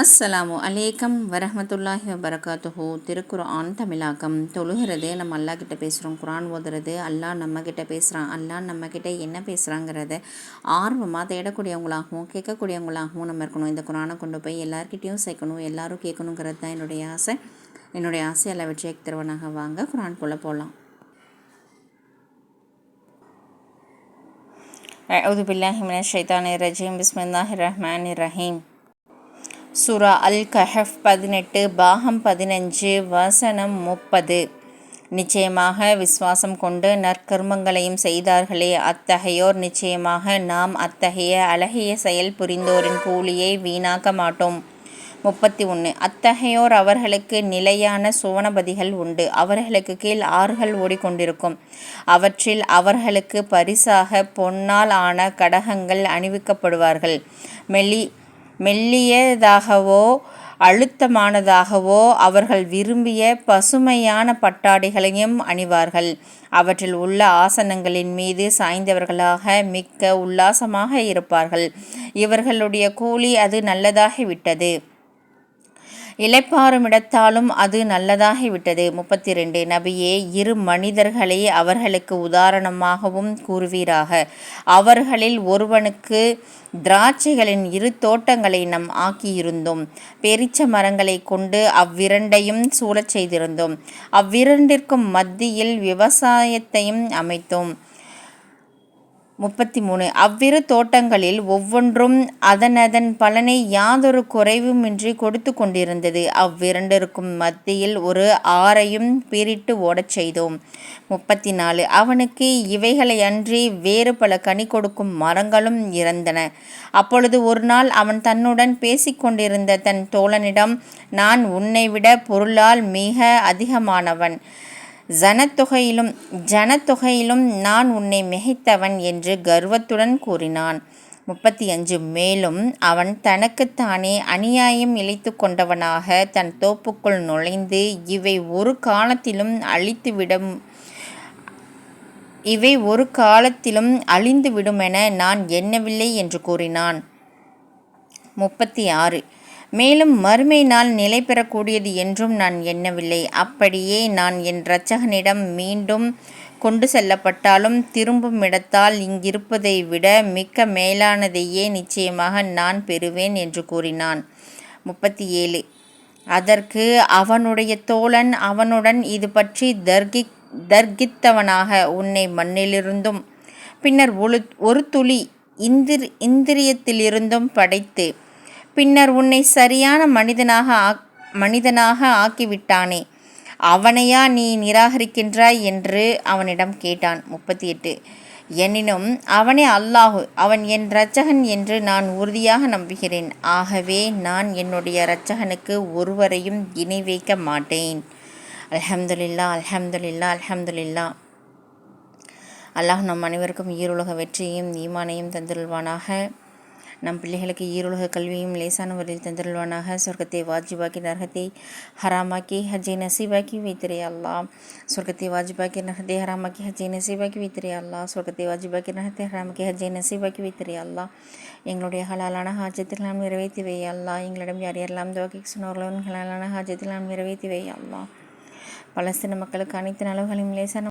அஸ்ஸலாமு அலேக்கம் வரமத்துல்லாஹி வபரகாத்துஹு. திருக்குர்ஆன் தமிழாக்கம். தொழுகிறது நம்ம அல்லாஹ் கிட்ட பேசுகிறோம் குரான் ஓதுறது அல்லாஹ் நம்மக்கிட்ட பேசுகிறான் அல்லாஹ் நம்மக்கிட்ட என்ன பேசுகிறாங்கிறத ஆர்வமாக தேடக்கூடியவங்களாகவும் கேட்கக்கூடியவங்களாகவும் நம்ம இருக்கணும். இந்த குரானை கொண்டு போய் எல்லாருக்கிட்டேயும் சேர்க்கணும். எல்லோரும் கேட்கணுங்கிறது தான் என்னுடைய ஆசை. என்னுடைய ஆசை எல்லா வெற்றியை திருவனாக வாங்க. குரான் குரான்குள்ளே போகலாம் அவுது பில்லாஹிமின் ஷைத்தானிர் ரஜீம். பிஸ்மில்லாஹிர் ரஹ்மான் ரஹீம். சுரா அல் கஹஃப் பதினெட்டு பாகம் பதினஞ்சு வசனம் முப்பது. நிச்சயமாக விசுவாசம் கொண்டு நற்கர்மங்களையும் செய்தார்களே அத்தகையோர் நிச்சயமாக நாம் அத்தகைய அழகிய செயல் புரிந்தோரின் கூலியை வீணாக்க மாட்டோம். முப்பத்தி ஒன்று அத்தகையோர் அவர்களுக்கு நிலையான சுவனபதிகள் உண்டு. அவர்களுக்கு கீழ் ஆறுகள் ஓடிக்கொண்டிருக்கும். அவற்றில் அவர்களுக்கு பரிசாக பொன்னால் ஆன கடகங்கள் அணிவிக்கப்படுவார்கள். மெல்லி மெல்லியதாகவோ அழுத்தமானதாகவோ அவர்கள் விரும்பிய பசுமையான பட்டாடைகளையும் அணிவார்கள். அவற்றில் உள்ள ஆசனங்களின் மீது சாய்ந்தவர்களாக மிக்க உல்லாசமாக இருப்பார்கள். இவர்களுடைய கூலி அது நல்லதாகிவிட்டது. இளைப்பாறுமிடத்தாலும் அது நல்லதாகிவிட்டது. முப்பத்தி ரெண்டு நபியே இரு மனிதர்களை அவர்களுக்கு உதாரணமாகவும் கூறுவீராக. அவர்களில் ஒருவனுக்கு திராட்சைகளின் இரு தோட்டங்களை நம் ஆக்கியிருந்தோம். பெரிச்ச மரங்களை கொண்டு அவ்விரண்டையும் சூழச் செய்திருந்தோம். அவ்விரண்டிற்கும் மத்தியில் விவசாயத்தையும் அமைத்தோம். முப்பத்தி மூணு. அவ்விரு தோட்டங்களில் ஒவ்வொன்றும் அதனதன் பலனை யாதொரு குறைவுமின்றி கொடுத்து கொண்டிருந்தது. அவ்விரண்டிற்கும் மத்தியில் ஒரு ஆறையும் பிரிட்டு ஓடச் செய்தோம். முப்பத்தி நாலு. அவனுக்கு இவைகளை அன்றி வேறு பல கனி கொடுக்கும் மரங்களும் இறந்தன. அப்பொழுது ஒரு நாள் அவன் தன்னுடன் பேசிக்கொண்டிருந்த தன் தோழனிடம் நான் உன்னை விட பொருளால் மிக அதிகமானவன். ஜனத்தொகையிலும் ஜனத்தொகையிலும் நான் உன்னை மிகைத்தவன் என்று கர்வத்துடன் கூறினான். முப்பத்தி அஞ்சு மேலும் அவன் தனக்குத்தானே அநியாயம் இழைத்து கொண்டவனாக தன் தோப்புக்குள் நுழைந்து இவை ஒரு காலத்திலும் அழித்துவிடும் இவை ஒரு காலத்திலும் அழிந்துவிடுமென நான் எண்ணவில்லை என்று கூறினான். முப்பத்தி ஆறு மேலும் மறுமை நாள் நிலை பெறக்கூடியது என்றும் நான் எண்ணவில்லை. அப்படியே நான் என் இரட்சகனிடம் மீண்டும் கொண்டு செல்லப்பட்டாலும் திரும்பும் இடத்தால் இங்கிருப்பதை விட மிக்க மேலானதையே நிச்சயமாக நான் பெறுவேன் என்று கூறினான். முப்பத்தி ஏழு. அதற்கு அவனுடைய தோழன் அவனுடன் இது பற்றி தர்கி தர்கித்தவனாக உன்னை மண்ணிலிருந்தும் பின்னர் ஒரு ஒரு துளி இந்திர் இந்திரியத்திலிருந்தும் படைத்து பின்னர் உன்னை சரியான மனிதனாக மனிதனாக ஆக்கிவிட்டானே. அவனையா நீ நிராகரிக்கின்றாய் என்று அவனிடம் கேட்டான். முப்பத்தி எட்டு எனினும் அவனே அல்லாஹு அவன் என் இரட்சகன் என்று நான் உறுதியாக நம்புகிறேன். ஆகவே நான் என்னுடைய இரட்சகனுக்கு ஒருவரையும் இணை வைக்க மாட்டேன். அலமதுல்லா அலமதுல்லா அலமதுல்லா அல்லாஹ் நம் அனைவருக்கும் ஈருலக வெற்றியும் ஈமானையும் தந்திருவானாக நம் பிள்ளைகளுக்கு ஈருலக கல்வியும் லேசான முறையில் தந்திருவானாக சொர்க்கத்தை வாஜிபாக்கி நரகத்தை ஹராமாக்கி ஹஜ்ஜை நசீபாக்கி வைத்திரே அல்லா சொர்க்கத்தை வாஜிபாக்கி நரகத்தை ஹராமாக்கி ஹஜ்ஜை நசீபாக்கி வைத்திரே அல்லா சொர்க்கத்தை வாஜிபாக்கி நரகத்தை ஹராமாக்கி ஹஜ்ஜை நசீபாக்கி வைத்திரே அல்லா எங்களுடைய ஹலாலான ஹாஜத்தில் நாம் நிறைவேற்றி வை அல்லா எங்களிடம் யார் யாரெல்லாம் துவக்கி சொன்னவர்களும் ஹலாலான ஹாஜத்தில் நாம் நிறைவேற்றி வை அல்லா பலஸ்தீன மக்களுக்கு அனைத்து நலவுகளையும் லேசான